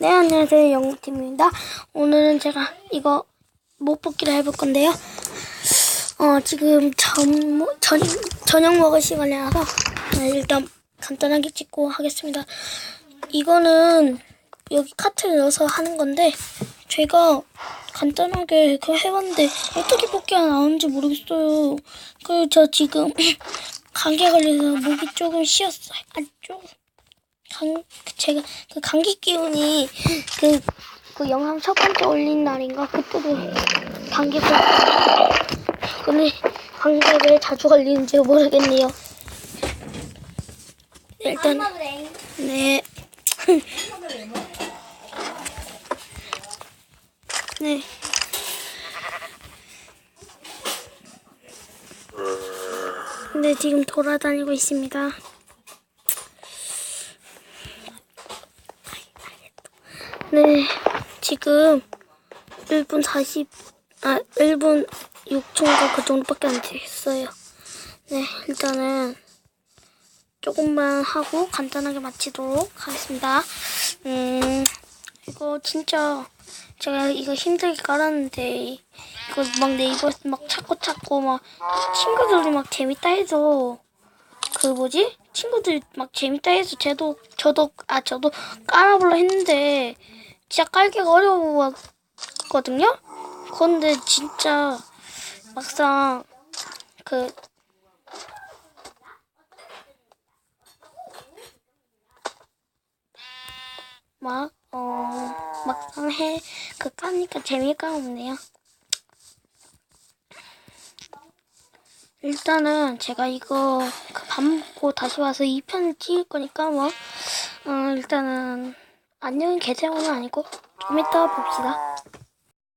네, 안녕하세요. 영구팀입니다. 오늘은 제가 이거 못 뽑기를 해볼 건데요. 어, 지금 전, 전, 저녁 먹을 시간이라서 네, 일단 간단하게 찍고 하겠습니다. 이거는 여기 카트를 넣어서 하는 건데, 제가 간단하게 그거 해봤는데, 어떻게 뽑기가 나오는지 모르겠어요. 그리고 저 지금 감기에 걸려서 목이 조금 쉬었어요. 아, 조금. 감, 제가 그 감기 기운이 그, 그 영상 첫 번째 올린 날인가 그때도 감기 걸 근데 감기에 왜 자주 걸리는지 모르겠네요. 일단 네. 네. 네, 지금 돌아다니고 있습니다. 네, 지금 1분 40, 아, 1분 6초인가 그 정도밖에 안 됐어요. 네, 일단은 조금만 하고 간단하게 마치도록 하겠습니다. 음, 이거 진짜 제가 이거 힘들게 깔았는데 이거 막 네이버에서 막 찾고 찾고 막 친구들이 막 재밌다 해서 그 뭐지? 친구들이 막 재밌다 해서 저도 저도 아 저도 깔아보려 했는데 진짜 깔기가 어려웠거든요. 그런데 진짜 막상 그 막, 어, 막상 해, 그 까니까 재미가 없네요. 일단은 제가 이거 그밥 먹고 다시 와서 2편을 찍을 거니까 뭐, 어, 일단은 안녕히 계세요는 아니고 좀 이따 봅시다.